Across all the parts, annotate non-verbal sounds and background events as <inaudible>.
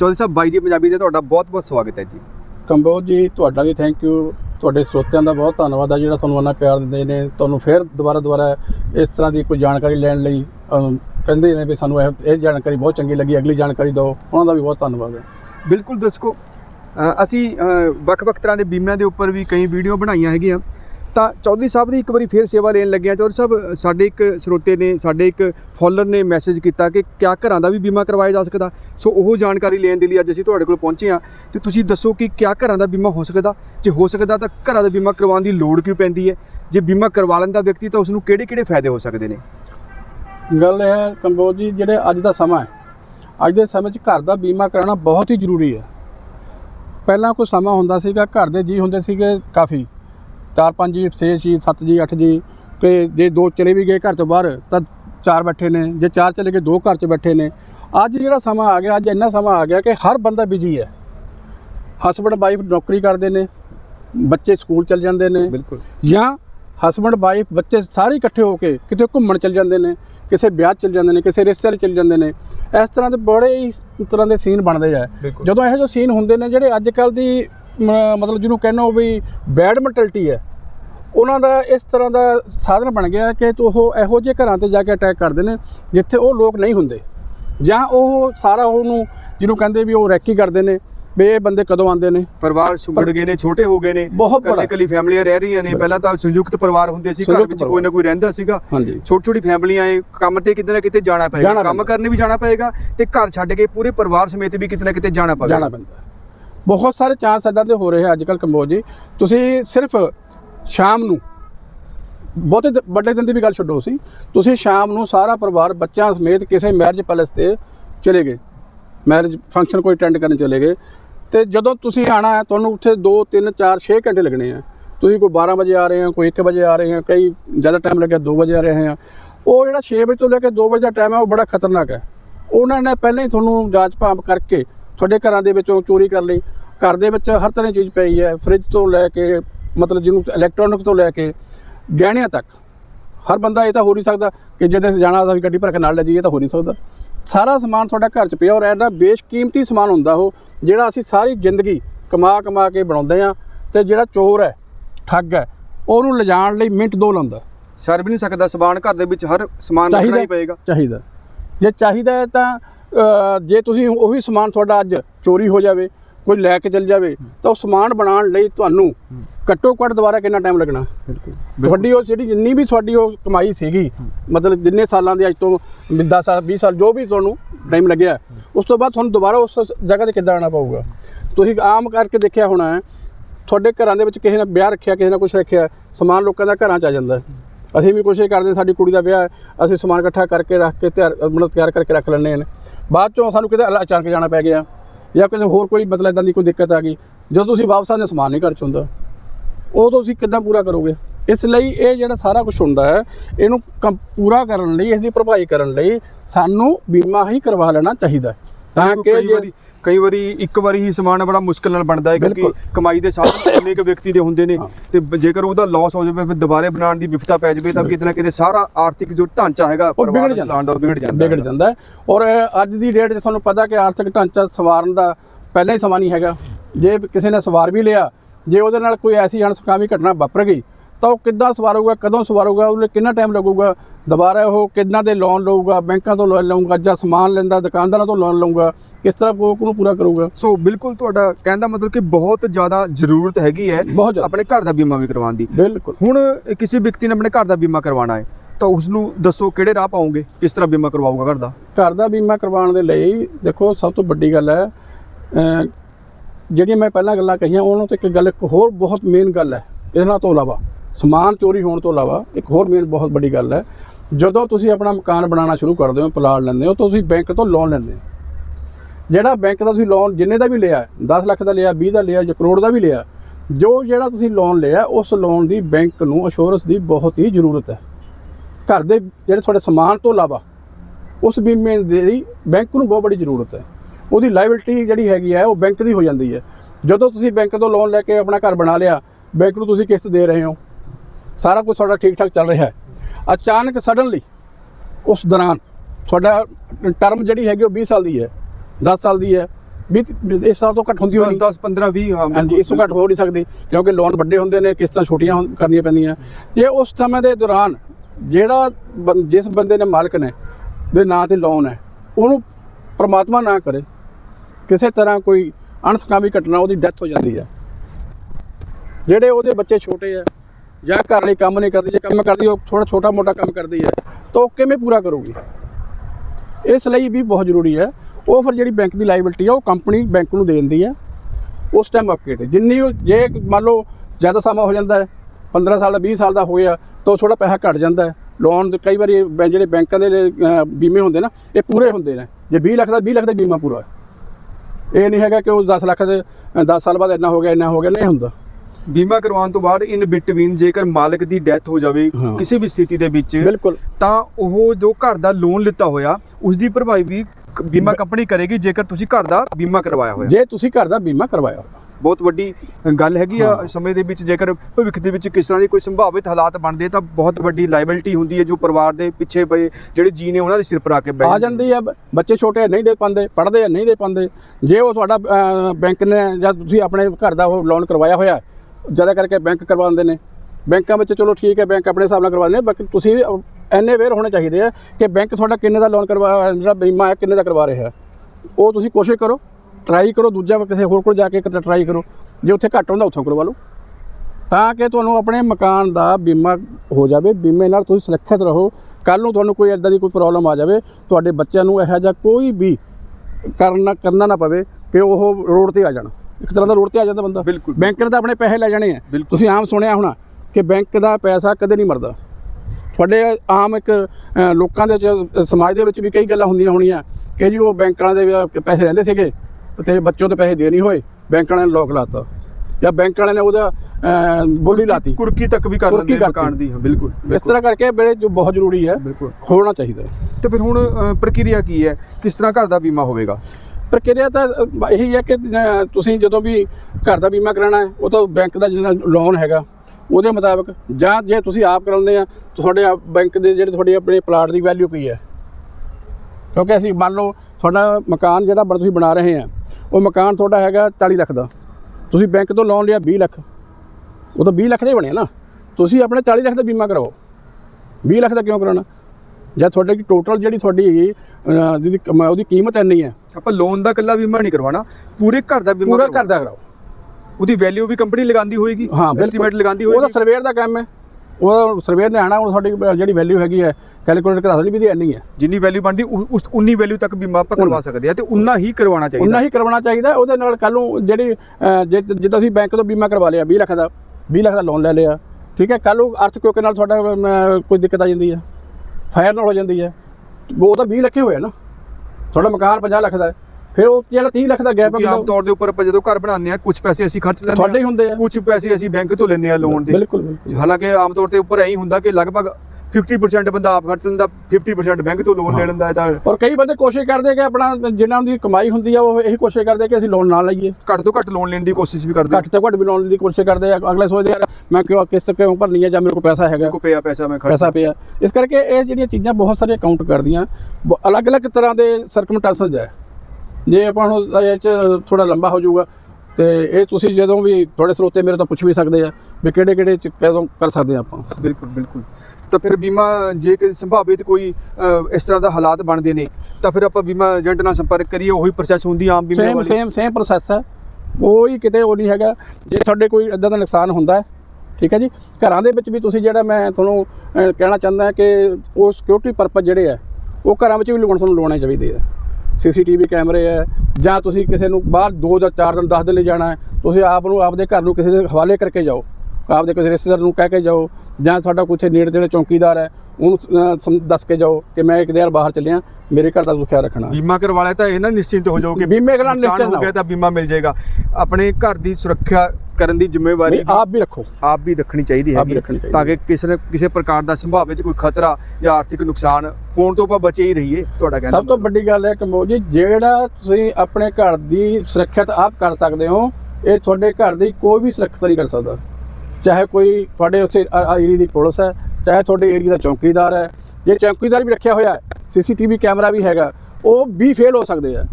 ਚੌਧਰੀ ਸਾਹਿਬ ਬਾਈ ਜੀ ਪੰਜਾਬੀ ਦੇ ਤੁਹਾਡਾ ਬਹੁਤ-ਬਹੁਤ ਸਵਾਗਤ ਹੈ ਜੀ। ਕੰਬੋਜ ਜੀ ਤੁਹਾਡਾ ਵੀ ਥੈਂਕ ਯੂ ਤੁਹਾਡੇ ਸਰੋਤਿਆਂ ਦਾ ਬਹੁਤ ਧੰਨਵਾਦ ਆ ਜਿਹੜਾ ਤੁਹਾਨੂੰ ਇੰਨਾ ਪਿਆਰ ਦਿੰਦੇ ਨੇ। ਤੁਹਾਨੂੰ ਫਿਰ ਦੁਬਾਰਾ ਦੁਬਾਰਾ ਇਸ ਤਰ੍ਹਾਂ ਦੀ ਕੋਈ ਜਾਣਕਾਰੀ ਲੈਣ ਲਈ ਕਹਿੰਦੇ ਨੇ ਵੀ ਸਾਨੂੰ ਇਹ ਇਹ ਜਾਣਕਾਰੀ ਬਹੁਤ ਚੰਗੀ ਲੱਗੀ ਅਗਲੀ ਜਾਣਕਾਰੀ ਦਿਓ। ਉਹਨਾਂ ਦਾ ਵੀ ਬਹੁਤ ਧੰਨਵਾਦ ਹੈ। ਬਿਲਕੁਲ ਅ, ਅਸੀਂ ਵੱਖ-ਵੱਖ ਤਰ੍ਹਾਂ ਦੇ ਬੀਮਿਆਂ ਦੇ ਉੱਪਰ ਵੀ ਕਈ ਵੀਡੀਓ ਬਣਾਈਆਂ ਹੈਗੀਆਂ। ਤਾਂ ਚੌਧਰੀ ਸਾਹਿਬ ਦੀ ਇੱਕ ਵਾਰੀ ਫੇਰ ਸੇਵਾ ਲੈਣ ਲੱਗਿਆ, ਚੌਧਰੀ ਸਾਹਿਬ, ਸਾਡੇ ਇੱਕ ਸਰੋਤੇ ਨੇ, ਸਾਡੇ ਇੱਕ ਫਾਲੋਅਰ ਨੇ ਮੈਸੇਜ ਕੀਤਾ ਕਿ ਕਿਆ ਘਰਾਂ ਦਾ ਵੀ ਬੀਮਾ ਕਰਵਾਇਆ ਜਾ ਸਕਦਾ। ਸੋ ਉਹ ਜਾਣਕਾਰੀ ਲੈਣ ਦੇ ਲਈ ਅੱਜ ਅਸੀਂ ਤੁਹਾਡੇ ਕੋਲ ਪਹੁੰਚੇ ਹਾਂ ਤੇ ਤੁਸੀਂ ਦੱਸੋ ਕਿ ਕਿਆ ਘਰਾਂ ਦਾ ਬੀਮਾ ਹੋ ਸਕਦਾ। ਜੇ ਹੋ ਸਕਦਾ ਤਾਂ ਘਰਾਂ ਦਾ ਬੀਮਾ ਕਰਵਾਉਣ ਦੀ ਲੋੜ ਕਿਉਂ ਪੈਂਦੀ ਹੈ? ਜੇ ਬੀਮਾ ਕਰਵਾ ਲੈਂਦਾ ਵਿਅਕਤੀ ਤਾਂ ਉਸ ਨੂੰ ਕਿਹੜੇ-ਕਿਹੜੇ ਫਾਇਦੇ ਹੋ ਸਕਦੇ ਨੇ? ਗੱਲ ਇਹ ਹੈ ਕੰਬੋਜ ਜੀ, ਜਿਹੜੇ ਅੱਜ ਦਾ ਸਮਾਂ ਹੈ, ਅੱਜ ਦੇ ਸਮੇਂ 'ਚ ਘਰ ਦਾ ਬੀਮਾ ਕਰਾਉਣਾ ਬਹੁਤ ਹੀ ਜ਼ਰੂਰੀ ਹੈ। ਪਹਿਲਾਂ ਕੋਈ ਸਮਾਂ ਹੁੰਦਾ ਸੀਗਾ, ਘਰ ਦੇ ਜੀ ਹੁੰਦੇ ਸੀਗੇ ਕਾਫੀ। 4 5 ਜੀ 6 ਜੀ 7 ਜੀ 8 ਜੀ ਕਿ ਜੇ ਦੋ ਚਲੇ ਵੀ ਗਏ ਘਰ ਤੋਂ ਬਾਹਰ ਤਾਂ ਚਾਰ ਬੈਠੇ ਨੇ। ਜੇ ਚਾਰ ਚਲੇ ਗਏ ਦੋ ਘਰ 'ਚ ਬੈਠੇ ਨੇ। ਅੱਜ ਜਿਹੜਾ ਸਮਾਂ ਆ ਗਿਆ ਅੱਜ ਇੰਨਾ ਸਮਾਂ ਆ ਗਿਆ ਕਿ ਹਰ ਬੰਦਾ ਬਿਜ਼ੀ ਹੈ। ਹਸਬੰਡ ਵਾਈਫ ਨੌਕਰੀ ਕਰਦੇ ਨੇ ਬੱਚੇ ਸਕੂਲ ਚਲ ਜਾਂਦੇ ਨੇ। ਬਿਲਕੁਲ। ਜਾਂ ਹਸਬੰਡ ਵਾਈਫ ਬੱਚੇ ਸਾਰੇ ਇਕੱਠੇ ਹੋ ਕੇ ਕਿਤੇ ਘੁੰਮਣ ਚਲ ਜਾਂਦੇ ਨੇ ਕਿਸੇ ਵਿਆਹ ਚਲ ਜਾਂਦੇ ਨੇ ਕਿਸੇ ਰਿਸ਼ਤੇ ਚਲ ਜਾਂਦੇ ਨੇ। ਇਸ ਤਰ੍ਹਾਂ ਦੇ ਬੜੇ ਹੀ ਤਰ੍ਹਾਂ ਦੇ ਸੀਨ ਬਣਦੇ ਆ। ਜਦੋਂ ਇਹੋ ਜਿਹੇ ਸੀਨ ਹੁੰਦੇ ਨੇ ਜਿਹੜੇ ਅੱਜ ਕੱਲ ਦੀ ਮਤਲਬ ਜਿਹਨੂੰ ਕਹਿੰਦੇ ਹੋ ਵੀ ਬੈਡ ਮੈਂਟੈਲਿਟੀ ਹੈ। ਉਹਨਾਂ ਦਾ ਇਸ ਤਰ੍ਹਾਂ ਦਾ ਸਾਧਨ ਬਣ ਗਿਆ ਕਿ ਉਹ ਇਹੋ ਜਿਹੇ ਘਰਾਂ ਤੇ ਜਾ ਕੇ ਅਟੈਕ ਕਰਦੇ ਨੇ ਜਿੱਥੇ ਉਹ ਲੋਕ ਨਹੀਂ ਹੁੰਦੇ। ਜਾਂ ਉਹ ਸਾਰਾ ਉਹਨੂੰ ਜਿਹਨੂੰ ਕਹਿੰਦੇ ਵੀ ਉਹ ਰੈਕੀ ਕਰਦੇ ਨੇ ਵੀ ਇਹ ਬੰਦੇ ਕਦੋਂ ਆਉਂਦੇ ਨੇ। ਪਰਿਵਾਰ ਸੁਗੜ ਗਏ ਨੇ ਛੋਟੇ ਹੋ ਗਏ ਨੇ ਬਹੁਤ ਬੜਾ। ਇਕੱਲੀ ਫੈਮਲੀਆਂ ਰਹਿ ਰਹੀਆਂ ਨੇ। ਪਹਿਲਾਂ ਤਾਂ ਸੰਯੁਕਤ ਪਰਿਵਾਰ ਹੁੰਦੇ ਸੀ ਘਰ ਵਿੱਚ ਕੋਈ ਨਾ ਕੋਈ ਰਹਿੰਦਾ ਸੀਗਾ। ਛੋਟੀ ਛੋਟੀ ਫੈਮਲੀਆਂ ਐ ਕੰਮ ਤੇ ਕਿਤੇ ਨਾ ਕਿਤੇ ਜਾਣਾ ਪਏਗਾ। ਕੰਮ। ਕਰਨੇ ਵੀ ਜਾਣਾ ਪਏਗਾ ਤੇ ਘਰ ਛੱਡ ਕੇ ਪੂਰੇ ਪਰਿਵਾਰ ਸਮੇਤ ਵੀ ਕਿਤੇ ਨਾ ਕਿਤੇ ਜਾਣਾ ਪਏਗਾ। ਜਾਣਾ ਪੈਂਦਾ। ਬਹੁਤ ਸਾਰੇ ਚਾਂਸ ਇਦਾਂ ਦੇ ਹੋ ਰਹੇ ਆ ਅੱਜ ਕੱਲ ਕੰਬੋਜ ਜੀ। ਤੁਸੀਂ ਸਿਰਫ ਸ਼ਾਮ ਨੂੰ, ਬਹੁਤੇ ਵੱਡੇ ਦਿਨ ਦੀ ਵੀ ਗੱਲ ਛੱਡੋ ਸੀ ਤੁਸੀਂ ਸ਼ਾਮ ਨੂੰ ਸਾਰਾ ਪਰਿਵਾਰ ਬੱਚਿਆਂ ਸਮੇਤ ਕਿਸੇ ਮੈਰਿਜ ਪੈਲੇਸ ਤੇ ਚਲੇ ਗਏ। ਮੈਰਿਜ ਫੰਕਸ਼ਨ ਕੋਈ ਅਟੈਂਡ ਕਰਨ ਚਲੇ ਗਏ। ਤੇ ਜਦੋਂ ਤੁਸੀਂ ਆਣਾ ਹੈ, ਤੁਹਾਨੂੰ ਉੱਥੇ 2 3 4 6 ਘੰਟੇ ਲੱਗਣੇ ਆ। ਤੁਸੀਂ ਕੋਈ 12 ਵਜੇ ਆ ਰਹੇ ਹੋ, ਕੋਈ 1 ਵਜੇ ਆ ਰਹੇ ਹੋ, ਕਈ ਜ਼ਿਆਦਾ ਟਾਈਮ ਲੱਗਿਆ 2 ਵਜੇ ਆ ਰਹੇ ਆ। ਉਹ ਜਿਹੜਾ 6 ਵਜੇ ਤੋਂ ਲੈ ਕੇ 2 ਵਜੇ ਦਾ ਟਾਈਮ ਹੈ, ਉਹ ਬੜਾ ਖਤਰਨਾਕ ਹੈ। ਉਹਨਾਂ ਨੇ ਪਹਿਲਾਂ ਹੀ ਤੁਹਾਨੂੰ ਜਾਂਚ ਭਾਂਪ ਕਰਕੇ ਤੁਹਾਡੇ ਘਰਾਂ ਦੇ ਵਿੱਚੋਂ ਚੋਰੀ ਕਰ ਲਈ। ਘਰ ਦੇ ਵਿੱਚ ਹਰ ਤਰ੍ਹਾਂ ਦੀ ਚੀਜ਼ ਪਈ ਹੈ ਫ੍ਰਿਜ ਤੋਂ ਲੈ ਕੇ ਮਤਲਬ ਜਿਹਨੂੰ ਇਲੈਕਟ੍ਰੋਨਿਕ ਤੋਂ ਲੈ ਕੇ ਗਹਿਣਿਆਂ ਤੱਕ। ਹਰ ਬੰਦਾ ਇਹ ਤਾਂ ਹੋ ਨਹੀਂ ਸਕਦਾ ਕਿ ਜਦੋਂ ਅਸੀਂ ਜਾਣਾ ਵੀ ਗੱਡੀ ਭਰ ਕੇ ਨਾਲ ਲੈ ਜਾਈਏ ਤਾਂ ਹੋ ਨਹੀਂ ਸਕਦਾ। ਸਾਰਾ ਸਮਾਨ ਤੁਹਾਡਾ ਘਰ 'ਚ ਪਿਆ ਔਰ ਐਡਾ ਬੇਸ਼ਕੀਮਤੀ ਸਮਾਨ ਹੁੰਦਾ ਉਹ ਜਿਹੜਾ ਅਸੀਂ ਸਾਰੀ ਜ਼ਿੰਦਗੀ ਕਮਾ ਕਮਾ ਕੇ ਬਣਾਉਂਦੇ ਆ ਤੇ ਜਿਹੜਾ ਚੋਰ ਹੈ ਠੱਗ ਹੈ ਉਹਨੂੰ ਲਿਜਾਣ ਲਈ ਮਿੰਟ ਦੋ ਲਾਉਂਦਾ। ਸਰ ਵੀ ਨਹੀਂ ਸਕਦਾ ਸਮਾਨ ਘਰ ਦੇ ਵਿੱਚ ਹਰ ਸਮਾਨ ਰੱਖਣਾ ਹੀ ਪਏਗਾ। ਚਾਹੀਦਾ ਜੇ ਚਾਹੀਦਾ ਹੈ ਤਾਂ ਜੇ ਤੁਸੀਂ ਉਹੀ ਸਮਾਨ ਤੁਹਾਡਾ ਅੱਜ ਚੋਰੀ ਹੋ ਜਾਵੇ ਕੋਈ ਲੈ ਕੇ ਚਲ ਜਾਵੇ ਤਾਂ ਉਹ ਸਮਾਨ ਬਣਾਉਣ ਲਈ ਤੁਹਾਨੂੰ ਘੱਟੋ ਘੱਟ ਦੁਬਾਰਾ ਕਿੰਨਾ ਟਾਈਮ ਲੱਗਣਾ? ਬਿਲਕੁਲ ਤੁਹਾਡੀ ਉਹ ਜਿਹੜੀ ਜਿੰਨੀ ਵੀ ਤੁਹਾਡੀ ਉਹ ਕਮਾਈ ਸੀਗੀ ਮਤਲਬ ਜਿੰਨੇ ਸਾਲਾਂ ਦੀ ਅੱਜ ਤੋਂ 10 ਸਾਲ 20 ਸਾਲ ਜੋ ਵੀ ਤੁਹਾਨੂੰ ਟਾਈਮ ਲੱਗਿਆ ਉਸ ਤੋਂ ਬਾਅਦ ਤੁਹਾਨੂੰ ਦੁਬਾਰਾ ਉਸ ਜਗ੍ਹਾ ਤੇ ਕਿੱਦਾਂ ਆਉਣਾ ਪਊਗਾ? ਤੁਸੀਂ ਆਮ ਕਰਕੇ ਦੇਖਿਆ ਹੋਣਾ ਹੈ ਤੁਹਾਡੇ ਘਰਾਂ ਦੇ ਵਿੱਚ ਕਿਸੇ ਨੇ ਵਿਆਹ ਰੱਖਿਆ ਕਿਸੇ ਨੇ ਕੁਝ ਰੱਖਿਆ ਸਮਾਨ ਲੋਕਾਂ ਦਾ ਘਰਾਂ ਚ ਆ ਜਾਂਦਾ। ਅਸੀਂ ਵੀ ਕੋਸ਼ਿਸ਼ ਕਰਦੇ ਸਾਡੀ ਕੁੜੀ ਦਾ ਵਿਆਹ ਅਸੀਂ ਸਮਾਨ ਇਕੱਠਾ ਕਰਕੇ ਰੱਖ ਕੇ ਤਿਆਰ ਮਤਲਬ ਤਿਆਰ ਕਰਕੇ ਰੱਖ ਲੈਂਦੇ ਹਾਂ। ਬਾਅਦ ਚੋਂ ਸਾਨੂੰ ਕਿਤੇ ਅਚਾਨਕ ਜਾਣਾ ਪੈ ਗਿਆ। ਜਾਂ ਕਿਸੇ ਹੋਰ ਕੋਈ ਮਤਲਬ ਇਦਾਂ ਦੀ ਕੋਈ ਦਿੱਕਤ ਆ ਗਈ, ਜਦੋਂ ਤੁਸੀਂ ਵਾਪਸ ਆਉਂਦੇ ਸਮਾਨ ਨਹੀਂ ਘਰ ਚ ਹੁੰਦਾ ਉਹ ਤੁਸੀਂ ਕਿੱਦਾਂ ਪੂਰਾ ਕਰੋਗੇ ਇਸ ਲਈ ਇਹ ਜਿਹੜਾ ਸਾਰਾ ਕੁਝ ਹੁੰਦਾ ਹੈ, ਇਹਨੂੰ ਕੰਮ ਪੂਰਾ ਕਰਨ ਲਈ, ਇਸ ਦੀ ਭਰਪਾਈ ਕਰਨ ਲਈ ਸਾਨੂੰ ਬੀਮਾ ਹੀ ਕਰਵਾ ਲੈਣਾ ਚਾਹੀਦਾ ਹੈ। ਤਾਂ ਕਿ ਕਈ ਵਾਰੀ ਕਈ ਵਾਰੀ ਇੱਕ ਵਾਰੀ ਹੀ ਸਮਾਨ ਬੜਾ ਮੁਸ਼ਕਲ ਨਾਲ ਬਣਦਾ ਹੈ ਕਿਉਂਕਿ। ਕਮਾਈ ਦੇ ਸਾਧਨ <coughs> ਇੰਨੇ ਕੁ ਵਿਅਕਤੀ ਦੇ ਹੁੰਦੇ ਨੇ। ਤੇ ਜੇਕਰ ਉਹਦਾ ਲਾਸ ਹੋ ਜਾਵੇ ਫਿਰ ਦੁਬਾਰੇ ਬਣਾਉਣ ਦੀ ਵਿਫਤਾ ਪੈ ਜਾਵੇ ਤਾਂ ਕਿਤੇ ਨਾ ਕਿਤੇ ਸਾਰਾ ਆਰਥਿਕ ਜੋ ਢਾਂਚਾ ਹੈਗਾ ਪਰਿਵਾਰ ਵਿਗੜ ਦਾ ਜਾਂਦਾ ਚਲਾਉਣ ਦਾ ਵਿਗੜ ਜਾਂਦਾ ਵਿਗੜ ਜਾਂਦਾ। ਔਰ ਅੱਜ ਦੀ ਡੇਟ 'ਚ ਤੁਹਾਨੂੰ ਪਤਾ ਕਿ ਆਰਥਿਕ ਢਾਂਚਾ ਸਵਾਰਨ ਦਾ ਪਹਿਲਾਂ ਹੀ ਸਮਾਂ ਨਹੀਂ ਹੈਗਾ ਜੇ ਕਿਸੇ ਨੇ ਸਵਾਰ ਵੀ ਲਿਆ ਜੇ ਉਹਦੇ ਨਾਲ ਕੋਈ ਐਸੀ ਅਣਸੁਖਾਵੀ ਘਟਨਾ ਵਾਪਰ ਗਈ ਤਾਂ ਉਹ ਕਿੱਦਾਂ ਸਵਾਰੂਗਾ ਕਦੋਂ ਸਵਾਰੂਗਾ ਉਹਨੂੰ ਕਿੰਨਾ ਟਾਈਮ ਲੱਗੂਗਾ? ਦੁਬਾਰਾ ਉਹ ਕਿੰਨਾ ਦੇ ਲੋਨ ਲਊਗਾ ਬੈਂਕਾਂ ਤੋਂ ਲੋਨ ਲਊਗਾ ਜਾਂ ਸਮਾਨ ਲੈਂਦਾ ਦੁਕਾਨਦਾਰਾਂ ਤੋਂ ਲੋਨ ਲਊਗਾ ਕਿਸ ਤਰ੍ਹਾਂ ਉਹ ਉਹਨੂੰ ਪੂਰਾ ਕਰੂਗਾ? ਸੋ ਬਿਲਕੁਲ ਤੁਹਾਡਾ ਕਹਿਣ ਦਾ ਮਤਲਬ ਕਿ ਬਹੁਤ ਜ਼ਿਆਦਾ ਜ਼ਰੂਰਤ ਹੈਗੀ ਹੈ ਆਪਣੇ ਘਰ ਦਾ ਬੀਮਾ ਵੀ ਕਰਵਾਉਣ ਦੀ। ਬਿਲਕੁਲ। ਹੁਣ ਕਿਸੇ ਵਿਅਕਤੀ ਨੇ ਆਪਣੇ ਘਰ ਦਾ ਬੀਮਾ ਕਰਵਾਉਣਾ ਹੈ ਤਾਂ ਉਸ ਨੂੰ ਦੱਸੋ ਕਿਹੜੇ ਰਾਹ ਪਾਉਂਗੇ ਕਿਸ ਤਰ੍ਹਾਂ ਬੀਮਾ ਕਰਵਾਊਗਾ ਘਰ ਦਾ? ਘਰ ਦਾ ਬੀਮਾ ਕਰਵਾਉਣ ਦੇ ਲਈ ਦੇਖੋ ਸਭ ਤੋਂ ਵੱਡੀ ਗੱਲ ਹੈ ਜਿਹੜੀਆਂ ਮੈਂ ਪਹਿਲਾਂ ਗੱਲਾਂ ਕਹੀਆਂ ਉਹਨਾਂ ਤੋਂ ਇੱਕ ਗੱਲ ਇੱਕ ਹੋਰ ਬਹੁਤ ਮੇਨ ਗੱਲ ਹੈ ਇਹਨਾਂ ਤੋਂ ਇਲਾਵਾ। ਸਮਾਨ ਚੋਰੀ ਹੋਣ ਤੋਂ ਇਲਾਵਾ ਇੱਕ ਹੋਰ ਮੇਨ ਬਹੁਤ ਵੱਡੀ ਗੱਲ ਹੈ, ਜਦੋਂ ਤੁਸੀਂ ਆਪਣਾ ਮਕਾਨ ਬਣਾਉਣਾ ਸ਼ੁਰੂ ਕਰਦੇ ਹੋ, ਪਲਾਟ ਲੈਂਦੇ ਹੋ, ਤਾਂ ਤੁਸੀਂ ਬੈਂਕ ਤੋਂ ਲੋਨ ਲੈਂਦੇ ਹੋ। ਜਿਹੜਾ ਬੈਂਕ ਦਾ ਤੁਸੀਂ ਲੋਨ ਜਿੰਨੇ ਦਾ ਵੀ ਲਿਆ 10 ਲੱਖ ਦਾ ਲਿਆ 20 ਦਾ ਲਿਆ ਜਾਂ ਕਰੋੜ ਦਾ ਵੀ ਲਿਆ, ਜੋ ਜਿਹੜਾ ਤੁਸੀਂ ਲੋਨ ਲਿਆ, ਉਸ ਲੋਨ ਦੀ ਬੈਂਕ ਨੂੰ ਅਸ਼ੋਰੈਂਸ ਦੀ ਬਹੁਤ ਹੀ ਜ਼ਰੂਰਤ ਹੈ। ਘਰ ਦੇ ਜਿਹੜੇ ਤੁਹਾਡੇ ਸਮਾਨ ਤੋਂ ਇਲਾਵਾ, ਉਸ ਬੀਮੇ ਦੀ ਬੈਂਕ ਨੂੰ ਬਹੁਤ ਬੜੀ ਜ਼ਰੂਰਤ ਹੈ। ਉਹਦੀ ਲਾਇਬਿਲਟੀ ਜਿਹੜੀ ਹੈਗੀ ਹੈ, ਉਹ ਬੈਂਕ ਦੀ ਹੋ ਜਾਂਦੀ ਹੈ। ਜਦੋਂ ਤੁਸੀਂ ਬੈਂਕ ਤੋਂ ਲੋਨ ਲੈ ਕੇ ਆਪਣਾ ਘਰ ਬਣਾ ਲਿਆ, ਬੈਂਕ ਨੂੰ ਤੁਸੀਂ ਕਿਸ਼ਤ ਦੇ ਰਹੇ ਹੋ। ਸਾਰਾ ਕੁਝ ਤੁਹਾਡਾ ਠੀਕ ਠਾਕ ਚੱਲ ਰਿਹਾ ਹੈ। ਅਚਾਨਕ ਸਡਨਲੀ ਉਸ ਦੌਰਾਨ ਤੁਹਾਡਾ ਟਰਮ ਜਿਹੜੀ ਹੈਗੀ ਉਹ 20 ਸਾਲ ਦੀ ਹੈ 10 ਸਾਲ ਦੀ ਹੈ। ਵੀ ਇਸ ਸਾਲ ਤੋਂ ਘੱਟ ਹੁੰਦੀ ਹੋਣੀ 10 15 20 ਹਾਂ ਹਾਂਜੀ ਇਸ ਤੋਂ ਘੱਟ ਹੋ ਨਹੀਂ ਸਕਦੀ ਕਿਉਂਕਿ ਲੋਨ ਵੱਡੇ ਹੁੰਦੇ ਨੇ ਕਿਸ਼ਤਾਂ ਛੋਟੀਆਂ ਕਰਨੀਆਂ ਪੈਂਦੀਆਂ। ਜੇ ਉਸ ਸਮੇਂ ਦੇ ਦੌਰਾਨ ਜਿਹੜਾ ਜਿਸ ਬੰਦੇ ਨੇ ਮਾਲਕ ਨੇ ਦੇ ਨਾਂ ਤੇ ਲੋਨ ਹੈ ਉਹਨੂੰ ਪ੍ਰਮਾਤਮਾ ਨਾ ਕਰੇ ਕਿਸੇ ਤਰ੍ਹਾਂ ਕੋਈ ਅਣਸਕਾਮੀ ਘਟਨਾ ਉਹਦੀ ਡੈਥ ਹੋ ਜਾਂਦੀ ਹੈ। ਜਿਹੜੇ ਉਹਦੇ ਬੱਚੇ ਛੋਟੇ ਆ ਜਾਂ ਘਰ ਲਈ ਕੰਮ ਨਹੀਂ ਕਰਦੀ, ਜੇ ਕੰਮ ਕਰਦੀ ਉਹ ਥੋੜਾ ਛੋਟਾ ਮੋਟਾ ਕੰਮ ਕਰਦੀ ਹੈ, ਤਾਂ ਉਹ ਕਿਵੇਂ ਪੂਰਾ ਕਰੂਗੀ? ਇਸ ਲਈ ਵੀ ਬਹੁਤ ਜ਼ਰੂਰੀ ਹੈ, ਉਹ ਫਿਰ ਜਿਹੜੀ ਬੈਂਕ ਦੀ ਲਾਇਬਿਲਟੀ ਆ ਉਹ ਕੰਪਨੀ ਬੈਂਕ ਨੂੰ ਦੇ ਦਿੰਦੀ ਹੈ। ਉਸ ਟਾਈਮ ਮੌਕੇ ਤੇ ਜਿੰਨੀ ਜੇ ਮੰਨ ਲਓ ਜ਼ਿਆਦਾ ਸਮਾਂ ਹੋ ਜਾਂਦਾ ਹੈ 15 ਸਾਲ ਦਾ 20 ਸਾਲ ਦਾ ਹੋ ਗਿਆ ਤਾਂ ਉਹ ਥੋੜਾ ਪੈਸਾ ਘਟ ਜਾਂਦਾ ਹੈ। ਲੋਨ ਕਈ ਵਾਰੀ ਜਿਹੜੇ ਬੈਂਕਾਂ ਦੇ ਬੀਮੇ ਹੁੰਦੇ ਨਾ, ਇਹ ਪੂਰੇ ਹੁੰਦੇ ਨੇ। ਜੇ 20 ਲੱਖ ਦਾ 20 ਲੱਖ ਦਾ ਬੀਮਾ ਪੂਰਾ ਇਹ ਨਹੀਂ ਹੈਗਾ ਕਿ ਉਹ 10 ਲੱਖ ਦੇ 10 ਸਾਲ ਬਾਅਦ ਇੰਨਾ ਹੋ ਗਿਆ, ਇੰਨਾ ਹੋ ਗਿਆ, ਨਹੀਂ ਹੁੰਦਾ। ਬੀਮਾ ਕਰਵਾਉਣ ਤੋਂ ਬਾਅਦ ਇਨ ਬਿਟਵੀਨ ਜੇਕਰ ਮਾਲਕ ਦੀ ਡੈਥ ਹੋ ਜਾਵੇ ਹਾਂ। ਕਿਸੇ ਵੀ ਸਥਿਤੀ ਦੇ ਵਿੱਚ ਬਿਲਕੁਲ। ਤਾਂ ਉਹ ਜੋ ਘਰ ਦਾ ਲੋਨ ਲਿੱਤਾ ਹੋਇਆ ਉਸ ਦੀ ਭਰਪਾਈ ਵੀ ਕ- ਬੀਮਾ ਕੰਪਨੀ ਕਰੇਗੀ ਜੇਕਰ ਤੁਸੀਂ ਘਰ ਦਾ ਬੀਮਾ ਕਰਵਾਇਆ ਹੋਇਆ। ਜੇ ਤੁਸੀਂ ਘਰ ਦਾ ਬੀਮਾ ਕਰਵਾਇਆ ਹੋਵੇ ਬਹੁਤ ਵੱਡੀ ਗੱਲ ਹੈਗੀ ਆ। ਸਮੇਂ ਦੇ ਵਿੱਚ ਜੇਕਰ ਭਵਿੱਖ ਦੇ ਵਿੱਚ ਕਿਸ ਤਰ੍ਹਾਂ ਦੀ ਕੋਈ ਸੰਭਾਵਿਤ ਹਾਲਾਤ ਬਣਦੇ ਤਾਂ ਬਹੁਤ ਵੱਡੀ ਲਾਇਬਿਲਟੀ ਹੁੰਦੀ ਹੈ ਜੋ ਪਰਿਵਾਰ ਦੇ ਪਿੱਛੇ ਪਏ ਜਿਹੜੇ ਜੀ ਨੇ ਉਹਨਾਂ ਦੇ ਸਿਰ ਪਰ ਆ ਕੇ ਬਹਿ ਆ ਜਾਂਦੀ ਹੈ ਬ- ਬੱਚੇ ਛੋਟੇ ਨਹੀਂ ਦੇ ਪਾਉਂਦੇ ਪੜ੍ਹਦੇ ਆ ਨਹੀਂ ਦੇ ਪਾਉਂਦੇ। ਜੇ ਉਹ ਤੁਹਾਡਾ ਬੈਂਕ ਨੇ ਜਾਂ ਤੁਸੀਂ ਆਪਣੇ ਘਰ ਦਾ ਉਹ ਲੋਨ ਕਰਵਾਇਆ ਹੋਇਆ ਜ਼ਿਆਦਾ ਕਰਕੇ ਬੈਂਕ ਕਰਵਾਉਂਦੇ ਨੇ। ਬੈਂਕਾਂ ਵਿੱਚ ਚਲੋ ਠੀਕ ਹੈ ਬੈਂਕ ਆਪਣੇ ਹਿਸਾਬ ਨਾਲ ਕਰਵਾਉਂਦੇ ਨੇ, ਬਾਕੀ ਤੁਸੀਂ ਵੀ ਐਨੇ ਅਵੇਅਰ ਹੋਣੇ ਚਾਹੀਦੇ ਆ ਕਿ ਬੈਂਕ ਤੁਹਾਡਾ ਕਿੰਨੇ ਦਾ ਲੋਨ ਕਰਵਾ, ਜਿਹੜਾ ਬੀਮਾ ਹੈ, ਕਿੰਨੇ ਦਾ ਕਰਵਾ ਰਿਹਾ ਉਹ ਤੁਸੀਂ ਕੋਸ਼ਿਸ਼ ਕਰੋ ਟਰਾਈ ਕਰੋ, ਦੂਜਾ ਕਿਸੇ ਹੋਰ ਕੋਲ ਜਾ ਕੇ ਟਰਾਈ ਕਰੋ। ਜੇ ਉੱਥੇ ਘੱਟ ਹੁੰਦਾ, ਉੱਥੋਂ ਕਰਵਾ ਲਓ। ਤਾਂ ਕਿ ਤੁਹਾਨੂੰ ਆਪਣੇ ਮਕਾਨ ਦਾ ਬੀਮਾ ਹੋ ਜਾਵੇ, ਬੀਮੇ ਨਾਲ ਤੁਸੀਂ ਸੁਰੱਖਿਅਤ ਰਹੋ। ਕੱਲ ਨੂੰ ਤੁਹਾਨੂੰ ਕੋਈ ਐਦਾਂ ਦੀ ਕੋਈ ਪ੍ਰੋਬਲਮ ਆ ਜਾਵੇ, ਤੁਹਾਡੇ ਬੱਚਿਆਂ ਨੂੰ ਇਹੋ ਜਿਹਾ ਕੋਈ ਵੀ ਕਰਨਾ ਕਰਨਾ ਨਾ ਪਵੇ ਕਿ ਉਹ ਰੋਡ ਤੇ ਆ ਜਾਣ। ਇੱਕ ਤਰ੍ਹਾਂ ਦਾ ਰੋਡ ਤੇ ਆ ਜਾਂਦਾ ਬੰਦਾ। ਬਿਲਕੁਲ। ਬੈਂਕ ਨੇ ਤਾਂ ਆਪਣੇ ਪੈਸੇ ਲੈ ਜਾਣੇ ਆ। ਬਿਲਕੁਲ। ਤੁਸੀਂ ਆਮ ਸੁਣਿਆ ਹੋਣਾ ਕਿ ਬੈਂਕ ਦਾ ਪੈਸਾ ਕਦੇ ਨਹੀਂ ਮਰਦਾ। ਤੁਹਾਡੇ ਆਮ ਇੱਕ ਅ, ਲੋਕਾਂ ਦੇ ਚ ਸਮਾਜ ਦੇ ਵਿੱਚ ਵੀ ਕਈ ਗੱਲਾਂ ਹੁੰਦੀਆਂ ਹੋਣੀਆਂ ਕਿ ਜੀ ਉਹ ਬੈਂਕਾਂ ਦੇ ਵੀ ਪੈਸੇ ਰਹਿੰਦੇ ਸੀਗੇ ਤੇ ਬੱਚੋਂ ਤੇ ਪੈਸੇ ਦੇ ਨਹੀਂ ਹੋਏ ਬੈਂਕ ਵਾਲਿਆਂ ਨੇ ਲੋਕ ਲਾਤਾ। ਜਾਂ ਬੈਂਕ ਵਾਲਿਆਂ ਨੇ ਉਹਦਾ ਅ, ਬੋਲੀ ਲਾਤੀ। ਕੁਰਕੀ ਤੱਕ ਵੀ ਕਰ ਕੁਰਕੀ ਲੈਂਦੇ ਕਰਤੀ। ਮਕਾਨ ਦੀ ਹਾਂ ਬਿਲਕੁਲ ਇਸ ਤਰ੍ਹਾਂ ਕਰਕੇ ਬੜੇ ਜੋ ਬਹੁਤ ਜ਼ਰੂਰੀ ਹੈ ਬਿਲਕੁਲ। ਹੋਣਾ ਚਾਹੀਦਾ ਹੈ। ਤੇ ਫਿਰ ਹੁਣ ਅ, ਪ੍ਰਕਿਰਿਆ ਕੀ ਹੈ? ਕਿਸ ਤਰ੍ਹਾਂ ਘਰ ਦਾ ਬੀਮਾ ਹੋਵੇਗਾ? ਪ੍ਰਕਿਰਿਆ ਤਾਂ ਇਹੀ ਹੈ ਕਿ ਤੁਸੀਂ ਜਦੋਂ ਵੀ ਘਰ ਦਾ ਬੀਮਾ ਕਰਾਉਣਾ ਹੈ, ਉਹ ਤਾਂ ਬੈਂਕ ਦਾ ਜਿਹੜਾ ਲੋਨ ਹੈਗਾ, ਉਹਦੇ ਮੁਤਾਬਕ, ਜਾਂ ਜੇ ਤੁਸੀਂ ਆਪ ਕਰਾਉਂਦੇ ਆ, ਤੁਹਾਡੇ ਬੈਂਕ ਦੇ ਜਿਹੜੇ ਤੁਹਾਡੇ ਆਪਣੇ ਪਲਾਟ ਦੀ ਵੈਲਿਊ ਕੀ ਹੈ? ਕਿਉਂਕਿ ਅਸੀਂ ਮੰਨ ਲਓ, ਤੁਹਾਡਾ ਮਕਾਨ ਜਿਹੜਾ ਬਣ ਤੁਸੀਂ ਬਣਾ ਰਹੇ ਆ, ਉਹ ਮਕਾਨ ਤੁਹਾਡਾ ਹੈਗਾ 40 ਲੱਖ ਦਾ। ਤੁਸੀਂ ਬੈਂਕ ਤੋਂ ਲੋਨ ਲਿਆ 20 ਲੱਖ। ਉਹ ਤਾਂ 20 ਲੱਖ ਦਾ ਹੀ ਬਣਿਆ ਨਾ। ਤੁਸੀਂ ਆਪਣੇ 40 ਲੱਖ ਦਾ ਬੀਮਾ ਕਰਾਓ। 20 ਲੱਖ ਦਾ ਕਿਉਂ ਕਰਾਉਣਾ? ਜਾਂ ਤੁਹਾਡੇ ਦੀ ਟੋਟਲ ਜਿਹੜੀ ਤੁਹਾਡੀ ਹੈਗੀ ਜਿਹਦੀ ਕਮਾ- ਉਹਦੀ ਕੀਮਤ ਇੰਨੀ ਹੈ। ਆਪਾਂ ਲੋਨ ਦਾ ਇਕੱਲਾ ਬੀਮਾ ਨਹੀਂ ਕਰਵਾਉਣਾ ਪੂਰੇ ਘਰ ਦਾ ਬੀਮਾ ਪੂਰਾ ਕਰਵਾਉਣਾ। ਘਰ ਦਾ ਕਰਾਓ। ਉਹਦੀ ਵੈਲਿਊ ਵੀ ਕੰਪਨੀ ਲਗਾਉਂਦੀ ਹੋਏਗੀ ਹਾਂ ਐਸਟੀਮੇਟ ਲਗਾਉਂਦੀ ਉਹਦਾ ਹੋਏਗੀ ਸਰਵੇਅਰ ਦਾ ਕੰਮ ਹੈ। ਉਹ ਸਰਵੇਅਰ ਨੇ ਆਣਾ ਉਹ ਤੁਹਾਡੀ ਜਿਹੜੀ ਵੈਲਿਊ ਹੈਗੀ ਹੈ ਕੈਲਕੂਲੇਟ ਕਰਾ ਦੇਣੀ ਵੀ ਦੀ ਇੰਨੀ ਹੈ। ਜਿੰਨੀ ਵੈਲਿਊ ਬਣਦੀ ਉ- ਉਸ ਉਨੀ ਵੈਲਿਊ ਤੱਕ ਬੀਮਾ ਆਪਾਂ ਕਰਵਾ ਸਕਦੇ ਆ ਤੇ ਉਨਾ ਹੀ ਕਰਵਾਉਣਾ ਚਾਹੀਦਾ। ਉਨਾ ਹੀ ਕਰਵਾਉਣਾ ਚਾਹੀਦਾ ਉਹਦੇ ਨਾਲ ਕੱਲ ਨੂੰ ਜਿਹੜੀ ਜੇ ਜਿੱਦਾਂ ਤੁਸੀਂ ਬੈਂਕ ਤੋਂ ਬੀਮਾ ਕਰਵਾ ਲਿਆ 20 ਲੱਖ ਦਾ 20 ਲੱਖ ਦਾ ਲੋਨ ਲੈ ਲਿਆ ਠੀਕ ਹੈ ਕੱਲ ਨੂੰ ਅਰਥ ਕਿਉਂਕਿ ਨਾਲ ਤੁਹਾਡਾ ਕੋਈ ਦਿੱਕਤ ਆ ਜਾਂਦੀ ਹੈ। ਫਾਇਰ ਨਾਲ ਹੋ ਜਾਂਦੀ ਹੈ। ਉਹ ਤਾਂ 20 ਲੱਖ ਹੀ ਹੋਇਆ ਨਾ। ਤੁਹਾਡਾ ਮਕਾਨ 50 ਲੱਖ ਦਾ ਹੈ। ਫਿਰ ਉਹ ਜਿਹੜਾ 30 ਲੱਖ ਦਾ ਗੈਪ ਕਿਉਂਕਿ ਆਮ ਤੌਰ ਦੇ ਉੱਪਰ ਆਪਾਂ ਜਦੋਂ ਘਰ ਬਣਾਉਂਦੇ ਆ ਕੁਝ ਪੈਸੇ ਅਸੀਂ ਖਰਚ ਲੈਂਦੇ ਤੁਹਾਡੇ ਹੀ ਹੁੰਦੇ ਆ। ਕੁਝ ਪੈਸੇ ਅਸੀਂ ਬੈਂਕ ਤੋਂ ਲੈਂਦੇ ਆ ਲੋਨ ਦੇ। ਬਿਲਕੁਲ। ਹਾਲਾਂਕਿ ਆਮ ਤੌਰ ਤੇ ਉੱਪਰ ਐਂ ਹੀ ਹੁੰਦਾ ਕਿ ਲਗਭਗ 50% ਬੰਦਾ ਆਪ ਖਰਚ ਲੈਂਦਾ 50% ਬੈਂਕ ਤੋਂ ਲੋਨ ਲੈ ਲੈਂਦਾ ਹੈ ਤਾਂ। ਔਰ ਕਈ ਬੰਦੇ ਕੋਸ਼ਿਸ਼ ਕਰਦੇ ਕਿ ਆਪਣਾ ਜਿਨ੍ਹਾਂ ਦੀ ਕਮਾਈ ਹੁੰਦੀ ਆ ਉਹ ਇਹੀ ਕੋਸ਼ਿਸ਼ ਕਰਦੇ ਕਿ ਅਸੀਂ ਲੋਨ ਨਾ ਲਈਏ। ਘੱਟ ਤੋਂ ਘੱਟ ਲੋਨ ਲੈਣ ਦੀ ਕੋਸ਼ਿਸ਼ ਵੀ ਕਰਦੇ। ਘੱਟ ਤੋਂ ਘੱਟ ਵੀ ਲੋਨ ਦੀ ਕੋਸ਼ਿਸ਼ ਕਰਦੇ ਆ। ਅਗਲੇ ਸੋਚਦੇ ਯਾਰ ਮੈਂ ਕਿਉਂ ਕਿਸ ਕਿਉਂ ਭਰਨੀ ਹੈ ਜਾਂ ਮੇਰੇ ਕੋਲ ਪੈਸਾ ਹੈਗਾ? ਕੋ ਪਿਆ ਪੈਸਾ ਮੈਂ ਖਰਚ ਪੈਸਾ ਪਿਆ। ਇਸ ਕਰਕੇ ਇਹ ਜਿਹੜੀਆਂ ਚੀਜ਼ਾਂ ਬਹੁਤ ਸਾਰੀਆਂ ਕਾਊਂਟ ਕਰਦੀਆਂ ਅਲੱਗ-ਅਲੱਗ ਤਰ੍ਹਾਂ ਦੇ ਸਰਕਮਟੈਂਸਸ ਹੈ ਜੇ ਆਪਾਂ ਨੂੰ ਇਹ ਚ ਥੋੜਾ ਲੰਬਾ ਹੋ ਜਾਊਗਾ ਤੇ ਇਹ ਤੁਸੀਂ ਜਦੋਂ ਵੀ ਤੁਹਾਡੇ ਸਰੋਤੇ ਮੇਰੇ ਤੋਂ ਪੁੱਛ ਵੀ ਸਕਦੇ ਆ। ਵੀ ਕਿਹੜੇ ਕਿਹੜੇ ਚ ਕਦੋਂ ਕਰ ਸਕਦੇ ਆ ਆਪਾਂ? ਬਿਲਕੁਲ ਬਿਲਕੁਲ। ਤਾਂ ਫਿਰ ਬੀਮਾ ਜੇ ਕਿ ਸੰਭਾਵਿਤ ਕੋਈ ਅ, ਇਸ ਤਰ੍ਹਾਂ ਦਾ ਹਾਲਾਤ ਬਣਦੇ ਨੇ ਤਾਂ ਫਿਰ ਆਪਾਂ ਬੀਮਾ ਏਜੰਟ ਨਾਲ ਸੰਪਰਕ ਕਰੀਏ ਉਹੀ ਪ੍ਰੋਸੈਸ ਹੁੰਦੀ ਆ ਆਮ ਬੀਮੇ ਸੇਮ ਵਾਲੀ? ਸੇਮ ਸੇਮ ਪ੍ਰੋਸੈਸ ਹੈ ਕੋਈ ਕਿਤੇ ਉਹ ਨਹੀਂ ਹੈਗਾ। ਜੇ ਤੁਹਾਡੇ ਕੋਈ ਇਦਾਂ ਦਾ ਨੁਕਸਾਨ ਹੁੰਦਾ ਹੈ ਠੀਕ ਹੈ ਜੀ? ਘਰਾਂ ਦੇ ਵਿੱਚ ਵੀ ਤੁਸੀਂ ਜਿਹੜਾ ਮੈਂ ਤੁਹਾਨੂੰ ਅਹ, ਕਹਿਣਾ ਚਾਹੁੰਦਾ ਕਿ ਉਹ ਸਿਕਿਉਰਿਟੀ ਪਰਪਸ ਜਿਹੜੇ ਆ ਉਹ ਘਰਾਂ ਵਿੱਚ ਵੀ ਲਗਾਉਣ ਤੁਹਾਨੂੰ ਲਗਾਉਣੇ ਚਾਹੀਦੇ ਆ। ਸੀਸੀਟੀਵੀ ਕੈਮਰੇ ਹੈ ਜਾਂ ਤੁਸੀਂ ਕਿਸੇ ਨੂੰ ਬਾਹਰ 2 ਜਾਂ 4 ਦਿਨ 10 ਦਿਨ ਲਈ ਜਾਣਾ ਹੈ ਤੁਸੀਂ ਆਪ ਨੂੰ ਆਪਦੇ ਘਰ ਨੂੰ ਕਿਸੇ ਦੇ ਹਵਾਲੇ ਕਰਕੇ ਜਾਓ। ਆਪਦੇ ਕਿਸੇ ਰਿਸ਼ਤੇਦਾਰ ਨੂੰ ਕਹਿ ਕੇ ਜਾਓ ਜਾਂ ਤੁਹਾਡਾ ਕੋਈ ਨੇੜੇ ਤੇੜੇ ਚੌਕੀਦਾਰ ਹੈ ਉਹਨੂੰ ਦੱਸ ਕੇ ਜਾਓ ਕਿ ਮੈਂ ਇੱਕ ਦਿਨ ਬਾਹਰ ਚੱਲਿਆ ਮੇਰੇ ਘਰ ਦਾ ਤੁਸੀਂ ਖਿਆਲ ਰੱਖਣਾ। ਬੀਮਾ ਕਰਵਾ ਲਿਆ ਤਾਂ ਇਹ ਨਾ ਨਿਸ਼ਚਿੰਤ ਹੋ ਜਾਓ ਕਿ ਬੀਮੇ ਨੁਕਸਾਨ ਨਿਸ਼ਚਿੰਤ ਹੋ ਗਿਆ। ਤਾਂ ਬੀਮਾ ਮਿਲ ਜਾਏਗਾ। ਆਪਣੇ ਘਰ ਦੀ ਸੁਰੱਖਿਆ ਕਰਨ ਦੀ ਜ਼ਿੰਮੇਵਾਰੀ ਆਪ ਵੀ ਰੱਖੋ। ਆਪ ਵੀ ਰੱਖਣੀ ਚਾਹੀਦੀ ਹੈ। ਤਾਂ ਕਿ ਕਿਸੇ ਨੇ ਕਿਸੇ ਪ੍ਰਕਾਰ ਦਾ ਸੰਭਾਵਿਤ ਕੋਈ ਖਤਰਾ ਜਾਂ ਆਰਥਿਕ ਨੁਕਸਾਨ ਹੋਣ ਤੋਂ ਆਪਾਂ ਬਚੇ ਹੀ ਰਹੀਏ ਤੁਹਾਡਾ ਕਹਿਣਾ ਸਭ ਤੋਂ ਵੱਡੀ ਗੱਲ ਹੈ ਕੰਬੋਜ ਜੀ ਜਿਹੜਾ ਤੁਸੀਂ ਆਪਣੇ ਘਰ ਦੀ ਸੁਰੱਖਿਅਤ ਆਪ ਕਰ ਸਕਦੇ ਹੋ ਇਹ ਤੁਹਾਡੇ ਘਰ ਦੀ ਕੋਈ ਵੀ ਸੁਰੱਖਿਅਤ ਨਹੀਂ ਕਰ ਸਕਦਾ। ਚਾਹੇ ਕੋਈ ਤੁਹਾਡੇ ਉੱਥੇ ਏਰੀਆ ਦੀ ਪੁਲਿਸ ਹੈ, ਚਾਹੇ ਤੁਹਾਡੇ ਏਰੀਆ ਦਾ ਚੌਕੀਦਾਰ ਹੈ, ਜੇ ਚੌਕੀਦਾਰ ਵੀ ਰੱਖਿਆ ਹੋਇਆ ਹੈ ਸੀਸੀਟੀਵੀ ਕੈਮਰਾ ਵੀ ਹੈਗਾ, ਉਹ ਵੀ ਫੇਲ ਹੋ ਸਕਦੇ ਆ।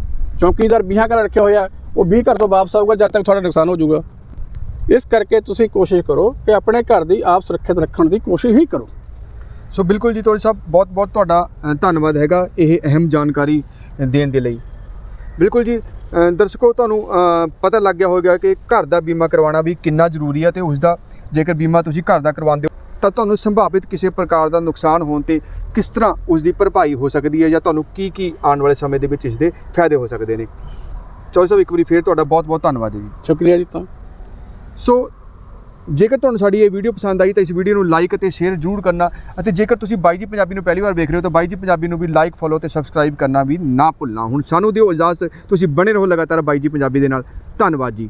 ਚੌਕੀਦਾਰ 20 ਘਰ ਰੱਖਿਆ ਹੋਇਆ ਉਹ 20 ਘਰ ਤੋਂ ਵਾਪਸ ਆਊਗਾ, ਜਦ ਤੱਕ ਤੁਹਾਡਾ ਨੁਕਸਾਨ ਹੋ ਜਾਊਗਾ। ਇਸ ਕਰਕੇ ਤੁਸੀਂ ਕੋਸ਼ਿਸ਼ ਕਰੋ ਕਿ ਆਪਣੇ ਘਰ ਦੀ ਆਪ ਸੁਰੱਖਿਅਤ ਰੱਖਣ ਦੀ ਕੋਸ਼ਿਸ਼ ਹੀ ਕਰੋ। ਸੋ ਬਿਲਕੁਲ ਜੀ, ਤੋੜੀ ਸਾਹਿਬ, ਬਹੁਤ ਬਹੁਤ ਤੁਹਾਡਾ ਧੰਨਵਾਦ ਹੈਗਾ ਇਹ ਅਹਿਮ ਜਾਣਕਾਰੀ ਦੇਣ ਦੇ ਲਈ। ਬਿਲਕੁਲ ਜੀ ਦਰਸ਼ਕੋ, ਤੁਹਾਨੂੰ ਪਤਾ ਲੱਗ ਗਿਆ ਹੋਵੇਗਾ ਕਿ ਘਰ ਦਾ ਬੀਮਾ ਕਰਵਾਉਣਾ ਵੀ ਕਿੰਨਾ ਜ਼ਰੂਰੀ ਹੈ ਤੇ ਉਸ ਦਾ ਜੇਕਰ ਬੀਮਾ ਤੁਸੀਂ ਘਰ ਦਾ ਕਰਵਾਉਂਦੇ ਹੋ ਤਾਂ ਤੁਹਾਨੂੰ ਸੰਭਾਵਿਤ ਕਿਸੇ ਪ੍ਰਕਾਰ ਦਾ ਨੁਕਸਾਨ ਹੋਣ ਤੇ ਕਿਸ ਤਰ੍ਹਾਂ ਉਸ ਦੀ ਭਰਪਾਈ ਹੋ ਸਕਦੀ ਹੈ ਜਾਂ ਤੁਹਾਨੂੰ ਕੀ ਕੀ ਆਉਣ ਵਾਲੇ ਸਮੇਂ ਦੇ ਵਿੱਚ ਇਸ ਦੇ ਫਾਇਦੇ ਹੋ ਸਕਦੇ ਨੇ? ਚੌਧਰੀ ਸਾਹਿਬ ਇੱਕ ਵਾਰੀ ਫੇਰ ਤੁਹਾਡਾ ਬਹੁਤ ਬਹੁਤ ਧੰਨਵਾਦ ਜੀ। ਸ਼ੁਕਰੀਆ ਜੀ ਤਾਂ। ਸੋ ਜੇਕਰ ਤੁਹਾਨੂੰ ਸਾਡੀ ਇਹ ਵੀਡੀਓ ਪਸੰਦ ਆਈ ਤਾਂ ਇਸ ਵੀਡੀਓ ਨੂੰ ਲਾਈਕ ਅਤੇ ਸ਼ੇਅਰ ਜ਼ਰੂਰ ਕਰਨਾ ਅਤੇ ਜੇਕਰ ਤੁਸੀਂ ਬਾਈ ਜੀ ਪੰਜਾਬੀ ਨੂੰ ਪਹਿਲੀ ਵਾਰ ਵੇਖ ਰਹੇ ਹੋ ਤਾਂ ਬਾਈ ਜੀ ਪੰਜਾਬੀ ਨੂੰ ਵੀ ਲਾਈਕ ਫੋਲੋ ਤੇ ਸਬਸਕ੍ਰਾਈਬ ਕਰਨਾ ਵੀ ਨਾ ਭੁੱਲਣਾ। ਹੁਣ ਸਾਨੂੰ ਦਿਓ ਇਜਾਜ਼ਤ ਤੁਸੀਂ ਬਣੇ ਰਹੋ ਲਗਾਤਾਰ ਬਾਈ ਜੀ ਪੰਜਾਬੀ ਦੇ ਨਾਲ। ਧੰਨਵਾਦ ਜੀ।